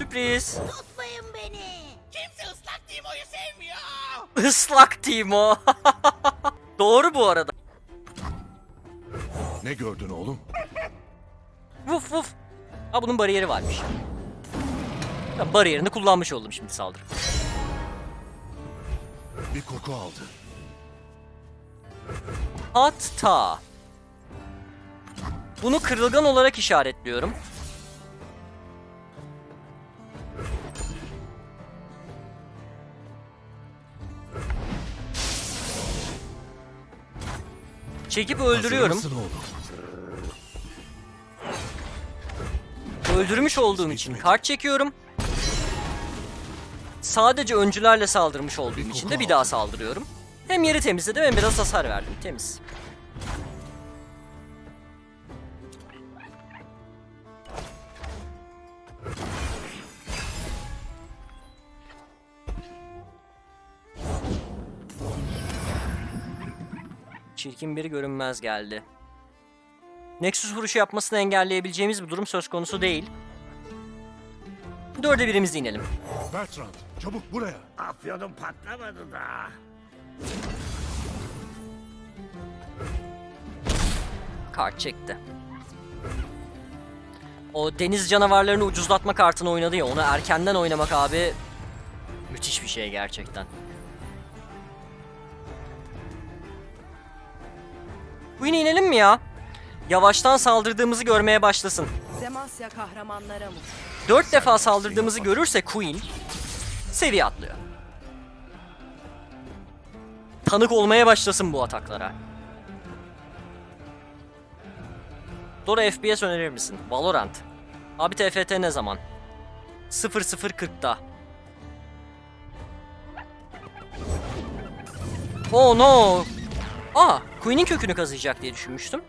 Sürpriz. Tutmayın beni. Kimse ıslak Timo'yu sevmiyor. Islak Timo. Doğru bu arada. Ne gördün oğlum? Vuf vuf. Ha bunun bariyeri varmış. Ben bariyerini kullanmış oldum şimdi saldırı. Bir koku aldı. Hatta. Bunu kırılgan olarak işaretliyorum. Çekip öldürüyorum. Öldürmüş olduğum için kart çekiyorum. Sadece öncülerle saldırmış olduğum için de bir daha saldırıyorum. Hem yeri temizledim hem biraz hasar verdim. Temiz. Çirkin biri görünmez geldi. Nexus vuruşu yapmasını engelleyebileceğimiz bir durum söz konusu değil. Dörde birimizi inelim. Bertrand, çabuk buraya. Afyonum patlamadı da. Kart çekti. O deniz canavarlarını ucuzlatma kartını oynadı ya onu erkenden oynamak abi müthiş bir şey gerçekten. Queen inelim mi ya? Yavaştan saldırdığımızı görmeye başlasın. Demasya kahramanlara mı? Dört defa saldırdığımızı görürse Queen seviye atlıyor. Tanık olmaya başlasın bu ataklara. Dora FPS önerir misin? Valorant. Abi TFT ne zaman? 0040'da. Oh no! Aa, Queen'in kökünü kazıyacak diye düşünmüştüm.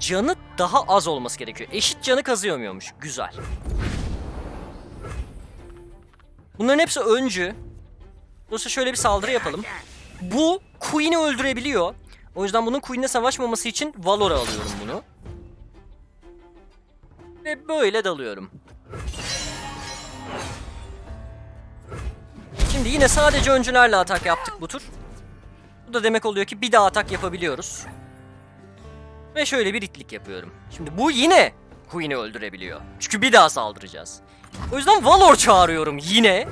Canı daha az olması gerekiyor. Eşit canı kazıyor muymuş? Güzel. Bunların hepsi öncü. Dolayısıyla şöyle bir saldırı yapalım. Bu Queen'i öldürebiliyor. O yüzden bunun Queen'le savaşmaması için Valor'a alıyorum bunu. Ve böyle dalıyorum. Şimdi yine sadece öncülerle atak yaptık bu tur. Bu da demek oluyor ki bir daha atak yapabiliyoruz. Ve şöyle bir itlik yapıyorum. Şimdi bu yine Queen'i öldürebiliyor. Çünkü bir daha saldıracağız. O yüzden Valor çağırıyorum yine.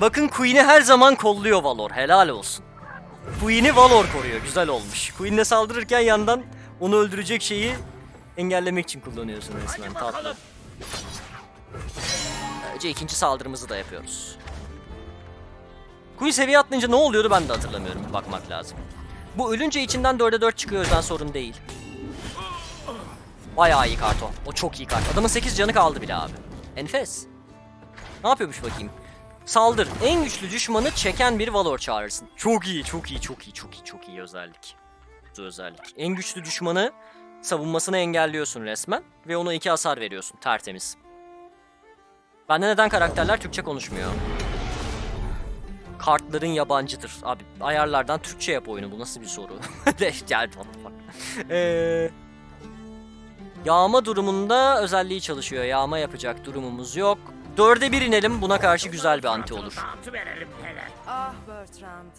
Bakın Queen'i her zaman kolluyor Valor. Helal olsun. Queen'i Valor koruyor. Güzel olmuş. Queen'le saldırırken yandan onu öldürecek şeyi engellemek için kullanıyorsun resmen. Tatlı. Böylece ikinci saldırımızı da yapıyoruz. Queen seviye atlayınca ne oluyordu ben de hatırlamıyorum. Bakmak lazım. Bu ölünce içinden 4'e 4 çıkıyor o yüzden sorun değil. Bayağı iyi kart o. O çok iyi kart. Adamın 8 canı kaldı bile abi. Enfes. Ne yapıyormuş bakayım? Saldır. En güçlü düşmanı çeken bir Valor çağırırsın. Çok iyi, çok iyi, çok iyi, çok iyi, çok iyi özellik. Bu özellik. En güçlü düşmanı savunmasını engelliyorsun resmen ve ona iki hasar veriyorsun. Tertemiz. Bende neden karakterler Türkçe konuşmuyor? Kartların yabancıdır. Abi ayarlardan Türkçe yap oyunu. Bu nasıl bir soru? Bak. Eee... Yağma durumunda özelliği çalışıyor. Yağma yapacak durumumuz yok. Dörde bir inelim. Buna karşı güzel bir anti olur. Dağıtı verelim hele. Ah Bertrand.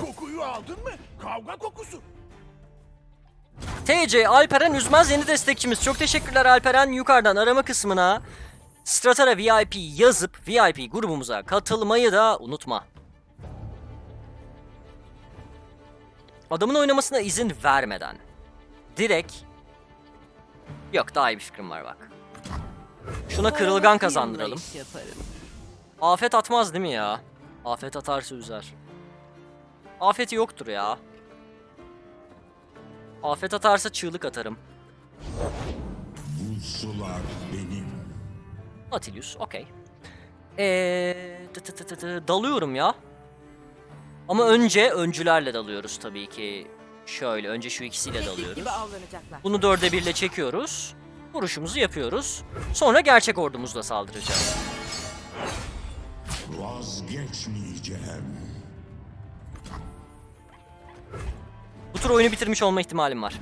Kokuyu aldın mı? Kavga kokusu. TC Alperen Üzmez yeni destekçimiz. Çok teşekkürler Alperen. Yukarıdan arama kısmına Stratara VIP yazıp VIP grubumuza katılmayı da unutma. Adamın oynamasına izin vermeden direkt Yok daha iyi bir fikrim var bak. Şuna kırılgan kazandıralım. Afet atmaz değil mi ya? Afet atarsa üzer. Afeti yoktur ya. Afet atarsa çığlık atarım. Bu sular benim. Nautilus, okey. Eee, dalıyorum ya. Ama önce öncülerle dalıyoruz tabii ki. Şöyle, önce şu ikisiyle dalıyoruz. Bunu dörde birle çekiyoruz. Vuruşumuzu yapıyoruz. Sonra gerçek ordumuzla saldıracağız. Vazgeçmeyeceğim. Bu Bu tur oyunu bitirmiş olma ihtimalim var.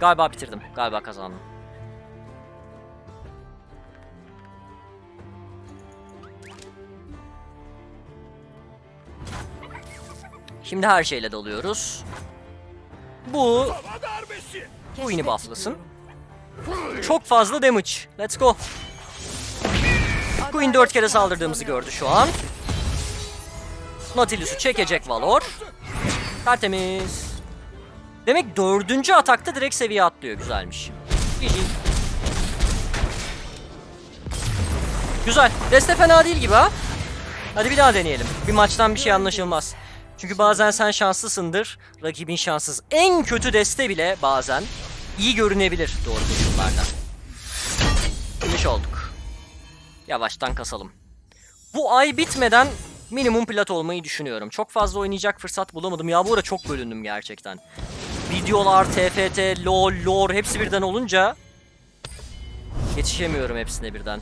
Galiba bitirdim. Galiba kazandım. Şimdi her şeyle doluyoruz. Bu darbesi. Queen'i bufflasın. Çok fazla damage. Let's go. Queen 4 kere saldırdığımızı gördü şu an. Nautilus'u çekecek Valor. Tertemiz. Demek dördüncü atakta direkt seviye atlıyor. Güzelmiş. GG. Güzel. Deste fena değil gibi ha. Hadi bir daha deneyelim. Bir maçtan bir şey anlaşılmaz. Çünkü bazen sen şanslısındır, rakibin şanssız. En kötü deste bile bazen iyi görünebilir doğru koşullarda. Finish olduk. Yavaştan kasalım. Bu ay bitmeden minimum plat olmayı düşünüyorum. Çok fazla oynayacak fırsat bulamadım. Ya bu ara çok bölündüm gerçekten. Videolar, TFT, LoL, lore hepsi birden olunca yetişemiyorum hepsine birden.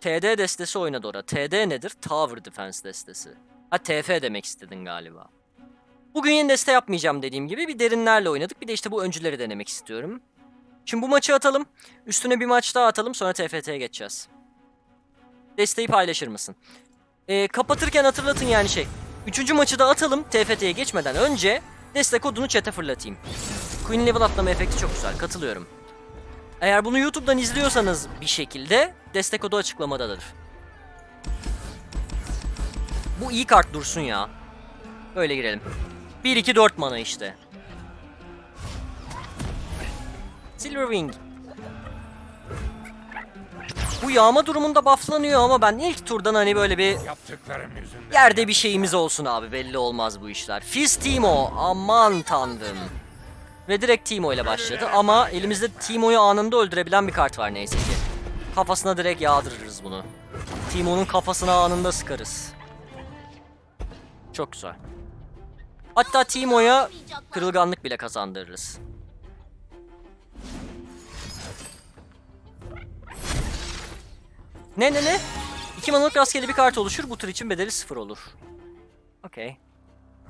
TD destesi oynadı ora. TD nedir? Tower Defense destesi. Ha TF demek istedin galiba. Bugün yeni deste yapmayacağım dediğim gibi bir derinlerle oynadık. Bir de işte bu öncüleri denemek istiyorum. Şimdi bu maçı atalım. Üstüne bir maç daha atalım sonra TFT'ye geçeceğiz. Desteği paylaşır mısın? Ee, kapatırken hatırlatın yani şey. Üçüncü maçı da atalım TFT'ye geçmeden önce deste kodunu chat'e fırlatayım. Queen level atlama efekti çok güzel katılıyorum. Eğer bunu YouTube'dan izliyorsanız bir şekilde destek kodu açıklamadadır. Bu iyi kart dursun ya. Böyle girelim. 1 2 4 mana işte. Silverwing. Bu yağma durumunda bufflanıyor ama ben ilk turdan hani böyle bir yerde bir şeyimiz olsun abi belli olmaz bu işler. Fizz Timo aman tanrım. Ve direkt Timo ile başladı ama elimizde Timo'yu anında öldürebilen bir kart var neyse ki. Kafasına direkt yağdırırız bunu. Timo'nun kafasına anında sıkarız. Çok güzel. Hatta Timo'ya kırılganlık bile kazandırırız. Ne ne ne? İki manalık rastgele bir kart oluşur. Bu tur için bedeli sıfır olur. Okey.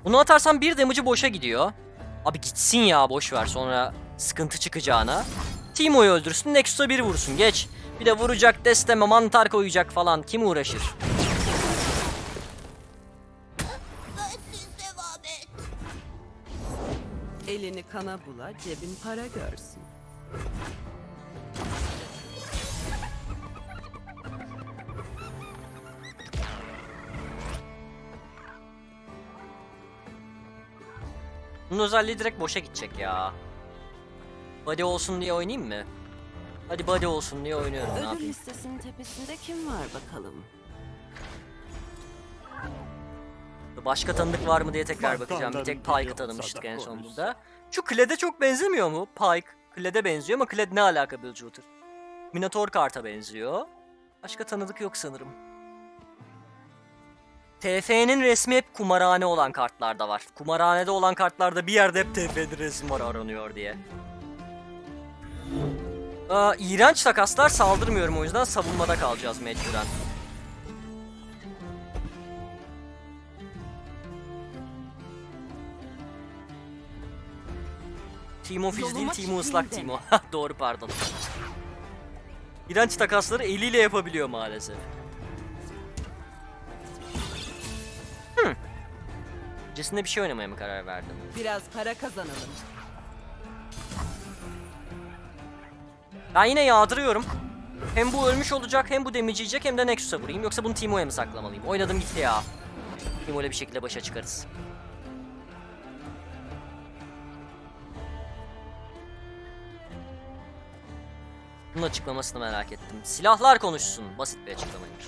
Bunu atarsam bir damage'ı boşa gidiyor. Abi gitsin ya boş ver sonra sıkıntı çıkacağına. Timo'yu öldürsün Nexus'a bir vursun geç. Bir de vuracak desteme mantar koyacak falan kim uğraşır? Elini kana bula, cebin para görsün. Bunun özelliği direkt boşa gidecek ya. Body olsun diye oynayayım mı? Hadi body olsun diye oynuyorum ne Ödül yapayım. listesinin tepesinde kim var bakalım? Başka tanıdık var mı diye tekrar bakacağım. Bir tek Pike'ı tanımıştık en son burada. Şu Kled'e çok benzemiyor mu? Pike. Kled'e benziyor ama Kled ne alaka Bill Shooter? Minotaur karta benziyor. Başka tanıdık yok sanırım. TF'nin resmi hep kumarhane olan kartlarda var. Kumarhanede olan kartlarda bir yerde hep TF'nin resim var aranıyor diye. Aa, iğrenç takaslar saldırmıyorum o yüzden savunmada kalacağız mecburen. Timo Fizz değil, Timo ıslak Timo. Doğru pardon. İğrenç takasları eliyle yapabiliyor maalesef. Öncesinde bir şey oynamaya mı karar verdin? Biraz para kazanalım. Ben yine yağdırıyorum. Hem bu ölmüş olacak hem bu damage yiyecek hem de Nexus'a vurayım. Yoksa bunu Timo'ya mı saklamalıyım? Oynadım gitti ya. Timo ile bir şekilde başa çıkarız. Bunun açıklamasını merak ettim. Silahlar konuşsun. Basit bir açıklamaymış.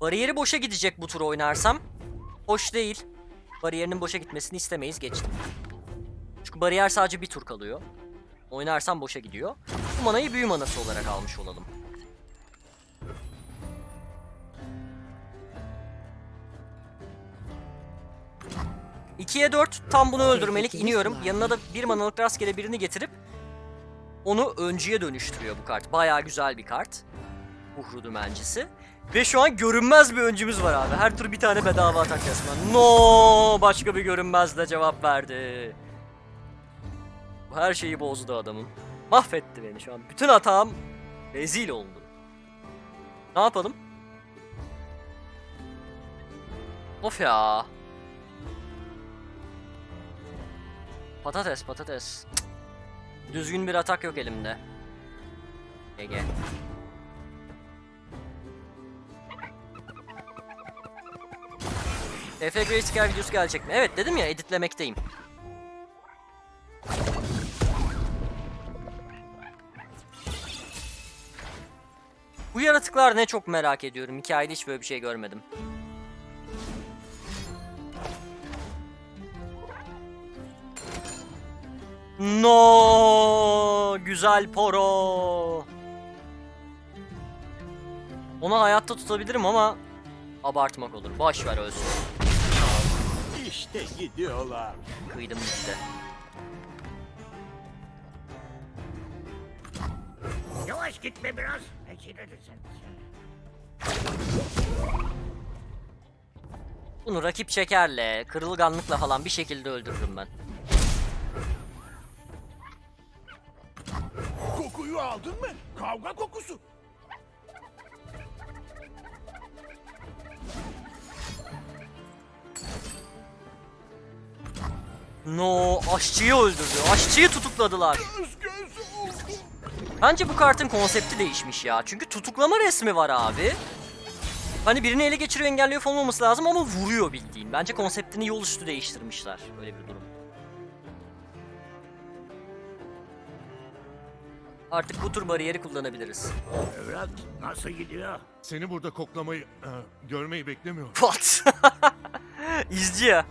Bariyeri boşa gidecek bu tur oynarsam. Hoş değil. Bariyerinin boşa gitmesini istemeyiz geçtim. Çünkü bariyer sadece bir tur kalıyor. Oynarsam boşa gidiyor. Bu manayı büyü manası olarak almış olalım. 2'ye 4 tam bunu öldürmelik iniyorum. Yanına da bir manalık rastgele birini getirip onu öncüye dönüştürüyor bu kart. Bayağı güzel bir kart. Buhru dümencisi. Ve şu an görünmez bir öncümüz var abi. Her tur bir tane bedava atak resmen. No, başka bir görünmezle cevap verdi. Her şeyi bozdu adamın. Mahvetti beni şu an. Bütün hatam rezil oldu. Ne yapalım? Of ya. Patates patates. Cık. Düzgün bir atak yok elimde. Ege. Efe Grayscale videosu gelecek mi? Evet dedim ya editlemekteyim. Bu yaratıklar ne çok merak ediyorum. Hikayede hiç böyle bir şey görmedim. No, güzel poro. Onu hayatta tutabilirim ama abartmak olur. Boş ver ölsün. İşte gidiyorlar. Kıydım gitti. Yavaş gitme biraz. Peki ne Bunu rakip çekerle, kırılganlıkla falan bir şekilde öldürürüm ben. Kokuyu aldın mı? Kavga kokusu. No, aşçıyı öldürdü. Aşçıyı tutukladılar. Bence bu kartın konsepti değişmiş ya. Çünkü tutuklama resmi var abi. Hani birini ele geçiriyor engelliyor falan olması lazım ama vuruyor bildiğin. Bence konseptini yol üstü değiştirmişler. Öyle bir durum. Artık bu tür bariyeri kullanabiliriz. Evlat nasıl gidiyor? Seni burada koklamayı, e, görmeyi beklemiyorum. What? İzci ya.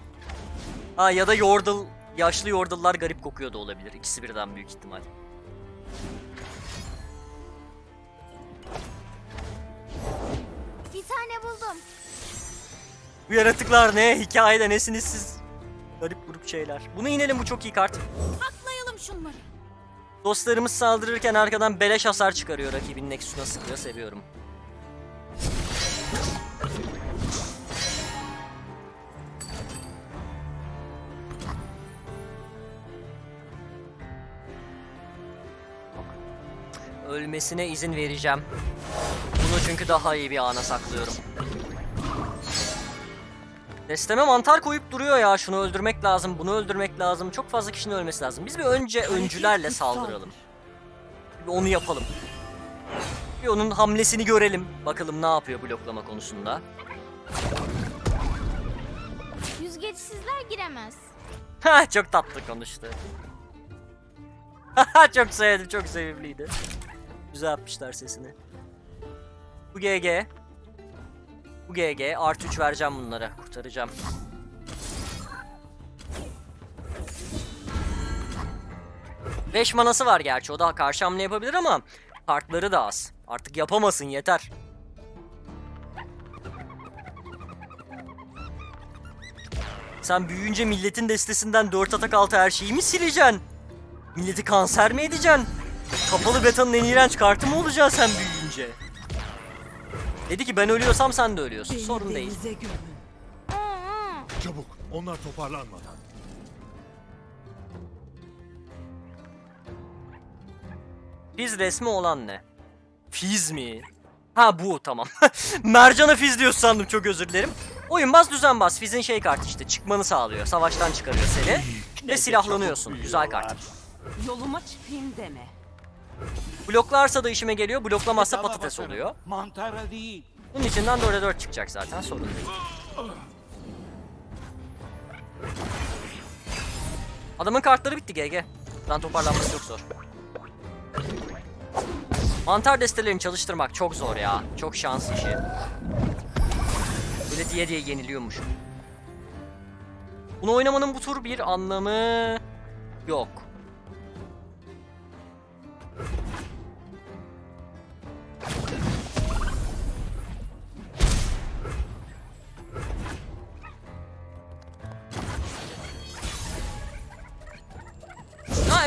Ha ya da Yordle, yaşlı Yordle'lar garip kokuyor da olabilir. İkisi birden büyük ihtimal. Bir tane buldum. Bu yaratıklar ne? Hikayede nesiniz siz? Garip grup şeyler. Bunu inelim bu çok iyi kart. Aklayalım şunları. Dostlarımız saldırırken arkadan beleş hasar çıkarıyor rakibin Nexus'una sıkıyor. Seviyorum. Ölmesine izin vereceğim. Bunu çünkü daha iyi bir ana saklıyorum. Desteme mantar koyup duruyor ya. Şunu öldürmek lazım, bunu öldürmek lazım. Çok fazla kişinin ölmesi lazım. Biz bir önce öncülerle saldıralım. Bir onu yapalım. Bir onun hamlesini görelim. Bakalım ne yapıyor bloklama konusunda. Yüzgeçsizler giremez. Ha çok tatlı konuştu. Çok sevdim, çok sevimliydi. Güzel yapmışlar sesini. Bu GG. Bu GG. Artı 3 vereceğim bunlara. Kurtaracağım. Beş manası var gerçi. O da karşı hamle yapabilir ama kartları da az. Artık yapamasın yeter. Sen büyüyünce milletin destesinden 4 atak altı her şeyi mi sileceksin? Milleti kanser mi edeceksin? Kapalı betanın en iğrenç kartı mı olacaksın sen büyüyünce? Dedi ki ben ölüyorsam sen de ölüyorsun. Beni Sorun değil. denize gömün. Aa, Çabuk, onlar toparlanmadan. Fiz resmi olan ne? Fiz mi? Ha bu tamam. Mercan'a fiz diyor sandım çok özür dilerim. Oyunbaz düzenbaz. Fiz'in şey kartı işte çıkmanı sağlıyor. Savaştan çıkarıyor seni. Ve silahlanıyorsun. Güzel kart. Yoluma çıkayım deme. Bloklarsa da işime geliyor. Bloklamazsa patates oluyor. Mantara değil. Bunun içinden 4'e 4 çıkacak zaten sorun değil. Adamın kartları bitti GG. Buradan toparlanması çok zor. Mantar destelerini çalıştırmak çok zor ya. Çok şans işi. Böyle diye diye yeniliyormuş. Bunu oynamanın bu tur bir anlamı yok.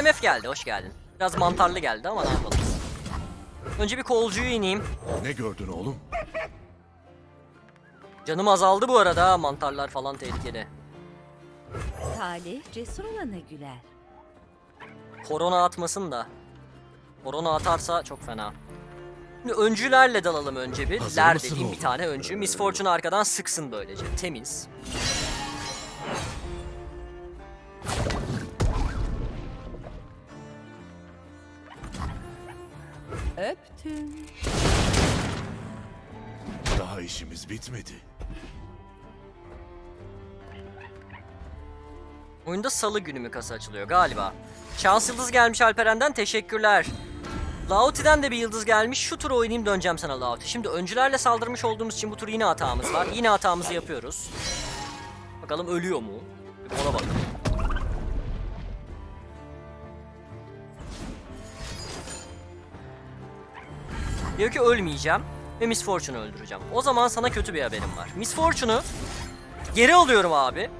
Aa MF geldi hoş geldin. Biraz mantarlı geldi ama ne yapalım. Önce bir kolcuyu ineyim. Ne gördün oğlum? Canım azaldı bu arada mantarlar falan tehlikeli. Talih cesur olana güler. Korona atmasın da. Korona atarsa çok fena. Şimdi öncülerle dalalım önce bir. Hazır Ler mısın dediğim bir oğlum? tane öncü. Miss Fortune arkadan sıksın böylece. Temiz. Öptüm. Daha işimiz bitmedi. Oyunda salı günü mü kasa açılıyor galiba. Şans yıldız gelmiş Alperen'den teşekkürler. Lauti'den de bir yıldız gelmiş. Şu tur oynayayım döneceğim sana Lauti. Şimdi öncülerle saldırmış olduğumuz için bu tur yine hatamız var. Yine hatamızı yapıyoruz. Bakalım ölüyor mu? Bir ona bakalım. Diyor ki ölmeyeceğim ve Miss Fortune'u öldüreceğim. O zaman sana kötü bir haberim var. Miss Fortune'u geri alıyorum abi.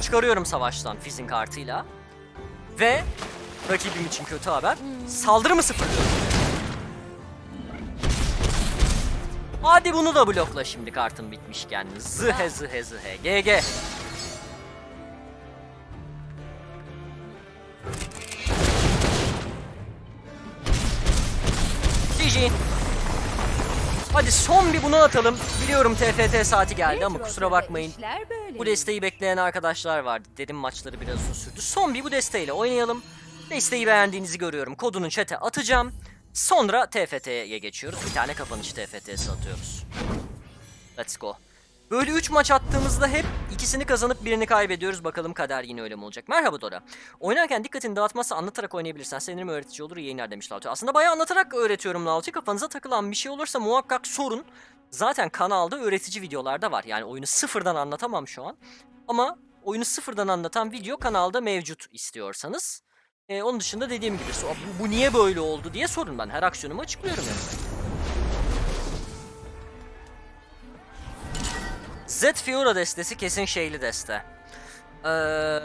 Çıkarıyorum savaştan Fizz'in kartıyla. Ve rakibim için kötü haber. Saldırı mı sıfırlıyorum? Hadi bunu da blokla şimdi kartın bitmişken. Zıhe zıhe zıhe. GG. Son bir bunu atalım. Biliyorum TFT saati geldi ama kusura bakmayın. Bu desteği bekleyen arkadaşlar vardı. Dedim maçları biraz uzun sürdü. Son bir bu desteğiyle oynayalım. Desteği beğendiğinizi görüyorum. Kodunu chat'e atacağım. Sonra TFT'ye geçiyoruz. Bir tane kapanış TFT'si atıyoruz. Let's go. Böyle 3 maç attığımızda hep ikisini kazanıp birini kaybediyoruz. Bakalım kader yine öyle mi olacak? Merhaba Dora. Oynarken dikkatini dağıtmazsa anlatarak oynayabilirsen sevinirim öğretici olur. Yayınlar demiş Lauti. Aslında bayağı anlatarak öğretiyorum Lauti. Kafanıza takılan bir şey olursa muhakkak sorun. Zaten kanalda öğretici videolar da var. Yani oyunu sıfırdan anlatamam şu an. Ama oyunu sıfırdan anlatan video kanalda mevcut istiyorsanız. Ee, onun dışında dediğim gibi bu, bu niye böyle oldu diye sorun ben. Her aksiyonumu açıklıyorum yani. Z Fiora destesi kesin şeyli deste. Ee,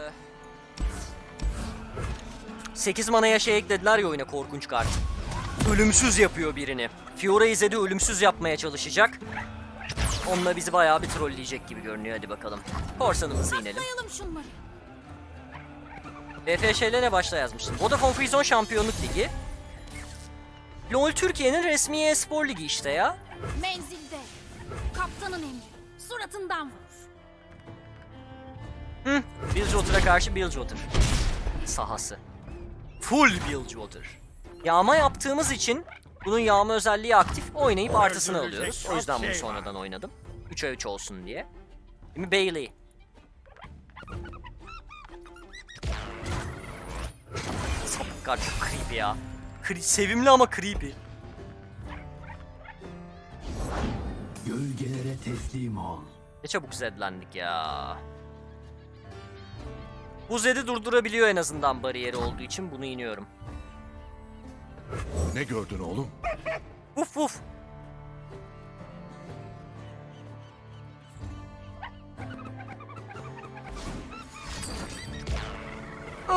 8 manaya şey eklediler ya oyuna korkunç kart. Ölümsüz yapıyor birini. Fiora'yı Zed'i ölümsüz yapmaya çalışacak. Onunla bizi bayağı bir trolleyecek gibi görünüyor hadi bakalım. Korsanımızı inelim. BFŞ'le ne başta yazmıştım. Vodafone Freezone Şampiyonluk Ligi. LoL Türkiye'nin resmi e-spor ligi işte ya. Menzilde. Kaptanın emri. Suratından vur. Hı, Bilgewater'a karşı Bilgewater. Sahası. Full Bilgewater. Yağma yaptığımız için bunun yağma özelliği aktif oynayıp artısını alıyoruz. O yüzden bunu şey sonradan oynadım. 3'e 3 olsun diye. Değil mi Bailey? Sapık kart çok creepy ya. Cre- sevimli ama creepy. Gölgelere teslim ol. Ne çabuk zedlendik ya. Bu zedi durdurabiliyor en azından bariyeri olduğu için bunu iniyorum. Ne gördün oğlum? Uf uf.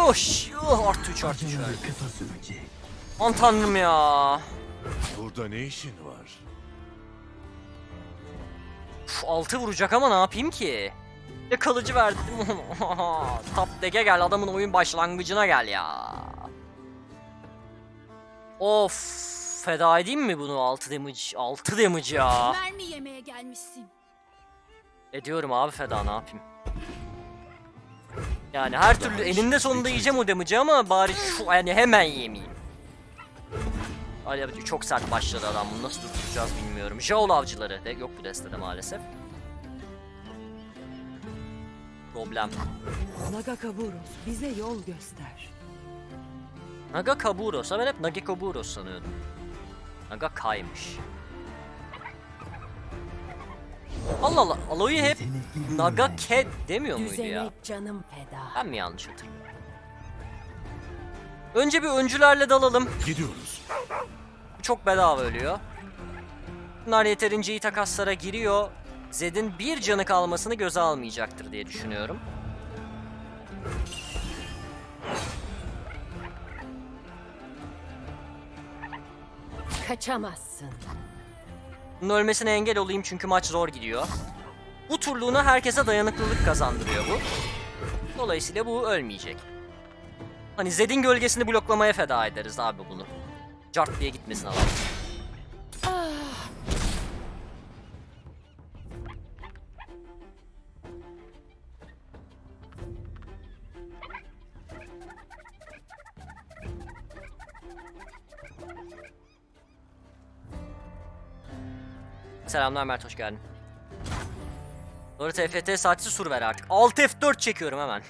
Oş, oh, artı 3 artı 3 Acıları kısa sürecek. Aman tanrım ya. Burada ne işin var? Uf, 6 vuracak ama ne yapayım ki? Ne kalıcı verdim. Top dege gel adamın oyun başlangıcına gel ya. Of feda edeyim mi bunu 6 damage? 6 damage ya. Mermi yemeye gelmişsin. Ediyorum abi feda ne yapayım? Yani her türlü elinde sonunda yiyeceğim o damage'ı ama bari şu yani hemen yemeyeyim. Ali abi çok sert başladı adam bunu nasıl durduracağız bilmiyorum. Joel avcıları de yok bu destede maalesef. Problem. Nagakaburos bize yol göster. Naga Kaburosa ben hep Nagi Kaburos sanıyordum. Naga Kaymış. Allah Allah Aloy'u hep Yetenekli Naga güven. Ke demiyor muydu ya? Düzene canım feda. Ben mi yanlış hatırlıyorum? Önce bir öncülerle dalalım. Gidiyoruz. Çok bedava ölüyor. Bunlar yeterince iyi takaslara giriyor. Zed'in bir canı kalmasını göze almayacaktır diye düşünüyorum. Kaçamazsın. Bunun ölmesine engel olayım çünkü maç zor gidiyor. Bu turluğuna herkese dayanıklılık kazandırıyor bu. Dolayısıyla bu ölmeyecek. Hani Zed'in gölgesini bloklamaya feda ederiz abi bunu. Cart diye gitmesin adam. Selamlar Mert hoş geldin. Doğru TFT saatçi sur ver artık. Alt F4 çekiyorum hemen.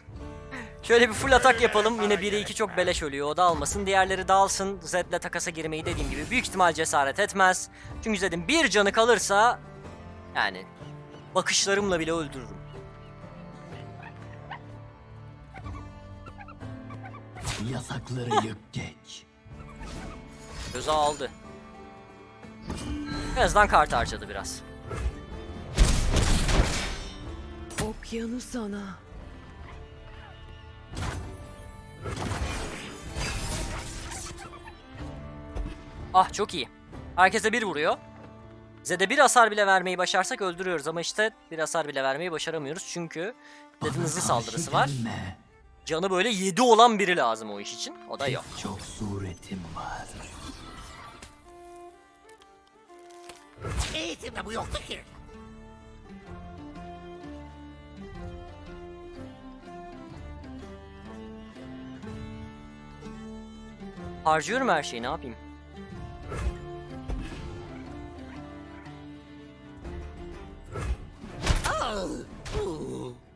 Şöyle bir full atak yapalım. Yine 1'e 2 çok beleş ölüyor. O da almasın. Diğerleri dağılsın. Zed'le takasa girmeyi dediğim gibi büyük ihtimal cesaret etmez. Çünkü Zed'in bir canı kalırsa yani bakışlarımla bile öldürürüm. Yasakları yık geç. Göze aldı. En azından kart harcadı biraz. Okyanus ana. Ah çok iyi. Herkese bir vuruyor. Zed'e bir hasar bile vermeyi başarsak öldürüyoruz ama işte bir hasar bile vermeyi başaramıyoruz çünkü Zed'in hızlı saldırısı var. Canı böyle 7 olan biri lazım o iş için. O da yok. Çok suretim var. Eğitimde bu yoktu ki. Harcıyorum her şeyi ne yapayım?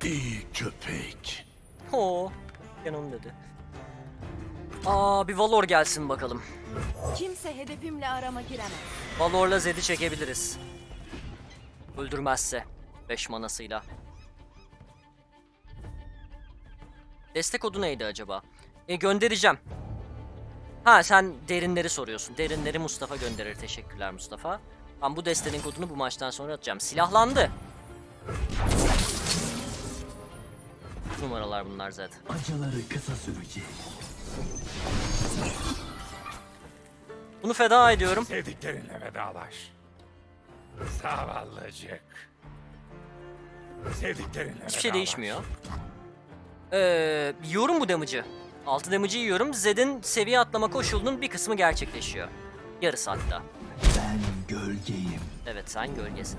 İyi köpek. Oo, canım dedi. Aa bir Valor gelsin bakalım. Kimse hedefimle arama giremez. Valor'la Zed'i çekebiliriz. Öldürmezse. 5 manasıyla. Destek kodu neydi acaba? E göndereceğim. Ha sen derinleri soruyorsun. Derinleri Mustafa gönderir. Teşekkürler Mustafa. Ben bu destenin kodunu bu maçtan sonra atacağım. Silahlandı. Numaralar bunlar zaten. Acıları kısa sürecek. Bunu feda ediyorum. Sevdiklerinle vedalaş. Zavallıcık. Sevdiklerinle Hiçbir şey değişmiyor. Ee, yiyorum bu damage'ı. 6 damage'ı yiyorum. Zed'in seviye atlama koşulunun bir kısmı gerçekleşiyor. Yarısı hatta. Ben gölgeyim. Evet sen gölgesin.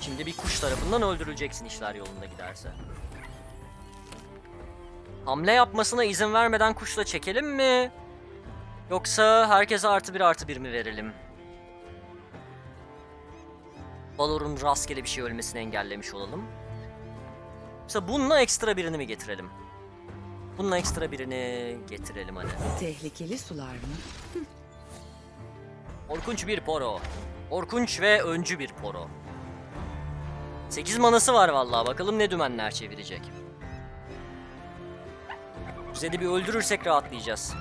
Şimdi bir kuş tarafından öldürüleceksin işler yolunda giderse. Hamle yapmasına izin vermeden kuşla çekelim mi? Yoksa herkese artı bir artı bir mi verelim? Valor'un rastgele bir şey ölmesini engellemiş olalım. Yoksa bununla ekstra birini mi getirelim? Bununla ekstra birini getirelim hadi. Tehlikeli sular mı? Korkunç bir poro. Korkunç ve öncü bir poro. 8 manası var vallahi. Bakalım ne dümenler çevirecek. Zed'i bir öldürürsek rahatlayacağız.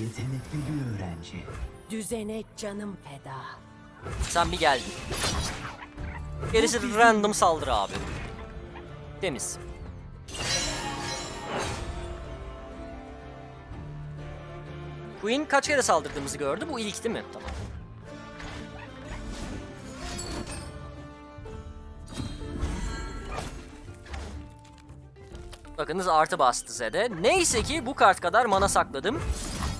Yetenekli bir öğrenci. Düzene canım feda. Sen bir geldin. Gerisi random saldırı abi. Temiz. Queen kaç kere saldırdığımızı gördü. Bu ilk değil mi? Tamam. Bakınız artı bastı Zed'e. Neyse ki bu kart kadar mana sakladım.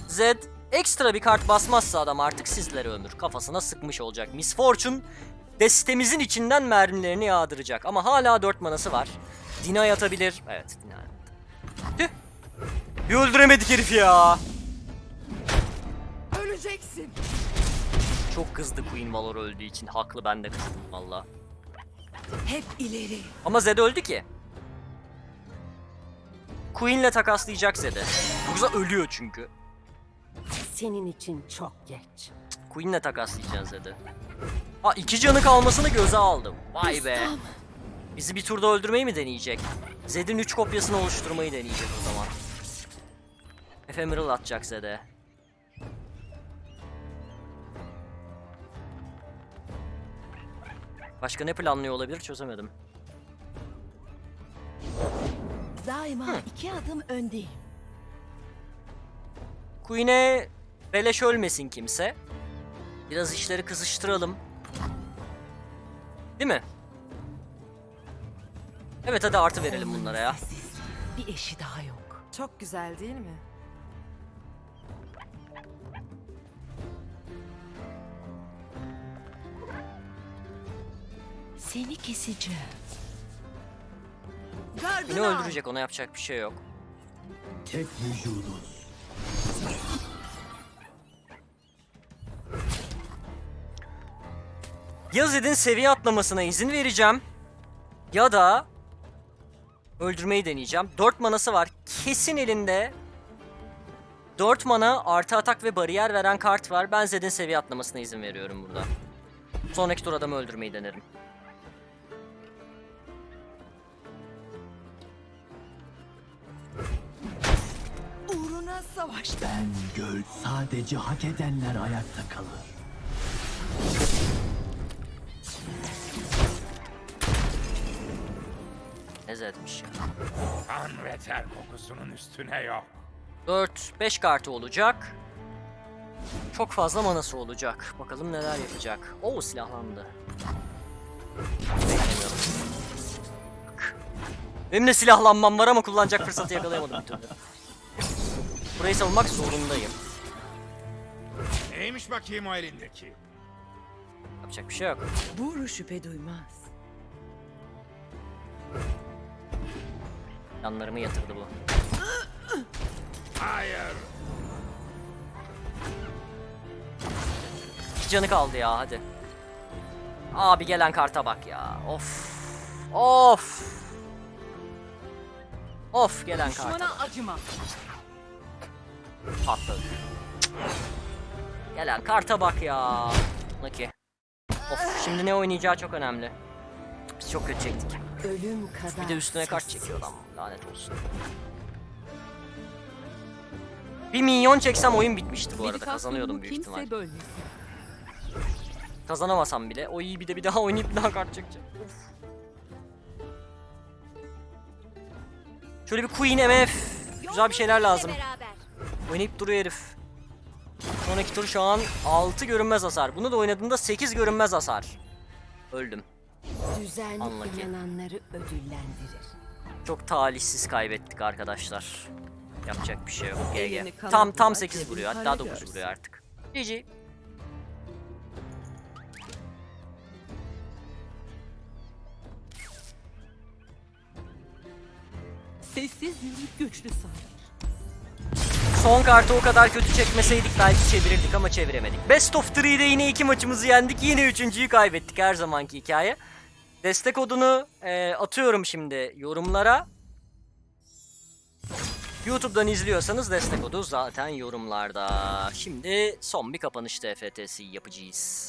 Zed ekstra bir kart basmazsa adam artık sizlere ömür. Kafasına sıkmış olacak. Miss Fortune destemizin içinden mermilerini yağdıracak. Ama hala 4 manası var. Deny atabilir. Evet attı. Tüh. Bir öldüremedik herif ya. Öleceksin. Çok kızdı Queen Valor öldüğü için. Haklı ben de kızdım valla. Hep ileri. Ama Zed öldü ki. Queen'le takaslayacak Zed'i. Yoksa ölüyor çünkü. Senin için çok geç. Queen'le takaslayacağız Zed'i. Ha iki canı kalmasını göze aldım. Vay be. Bizi bir turda öldürmeyi mi deneyecek? Zed'in 3 kopyasını oluşturmayı deneyecek o zaman. Ephemeral atacak Zed'e. Başka ne planlıyor olabilir çözemedim. Daima iki adım öndeyim. Queen'e beleş ölmesin kimse. Biraz işleri kızıştıralım. Değil mi? Evet hadi artı verelim bunlara ya. Bir eşi daha yok. Çok güzel değil mi? Seni keseceğim. Queen'i öldürecek ona yapacak bir şey yok. Tek vücuduz. Ya Zed'in seviye atlamasına izin vereceğim. Ya da öldürmeyi deneyeceğim. 4 manası var. Kesin elinde 4 mana artı atak ve bariyer veren kart var. Ben Zed'in seviye atlamasına izin veriyorum burada. Sonraki tur adamı öldürmeyi denerim. Uğruna savaş. Ben göl sadece hak edenler ayakta kalır. Ne Zed'miş ya. Kan ve ter kokusunun üstüne yok. 4, 5 kartı olacak. Çok fazla manası olacak. Bakalım neler yapacak. Oo silahlandı. Beklemiyorum. Benim de silahlanmam var ama kullanacak fırsatı yakalayamadım bir türlü. Burayı savunmak zorundayım. Neymiş bakayım o elindeki? Yapacak bir şey yok. Buru şüphe duymaz. Yanlarımı yatırdı bu. Hayır. İki canı kaldı ya hadi. Abi gelen karta bak ya. Of. Of. Of gelen karta. bak. acıma. Patladı. Gelen karta bak ya. Lucky. Of şimdi ne oynayacağı çok önemli. Biz çok kötü çektik. Ölüm kadar Bir de üstüne kart çekiyor adam. Lanet olsun. Bir minyon çeksem oyun bitmişti bu arada. Kazanıyordum büyük ihtimal. Kazanamasam bile. O iyi bir de bir daha oynayıp bir daha kart çekeceğim. Of. Şöyle bir Queen MF. Güzel bir şeyler lazım. Oynayıp duruyor herif. Sonraki tur şu an 6 görünmez hasar. Bunu da oynadığımda 8 görünmez hasar. Öldüm. Düzenli inananları ödüllendirir. Çok talihsiz kaybettik arkadaşlar. Yapacak bir şey yok. GG. Tam tam 8 cebini vuruyor. Hatta 9 halledersin. vuruyor artık. GG. Sessiz yürüyüp güçlü sayılır. Son kartı o kadar kötü çekmeseydik belki çevirirdik ama çeviremedik. Best of 3'de yine iki maçımızı yendik. Yine üçüncüyü kaybettik her zamanki hikaye. Destek kodunu e, atıyorum şimdi yorumlara. YouTube'dan izliyorsanız destek kodu zaten yorumlarda. Şimdi son bir kapanış TFT'si yapacağız.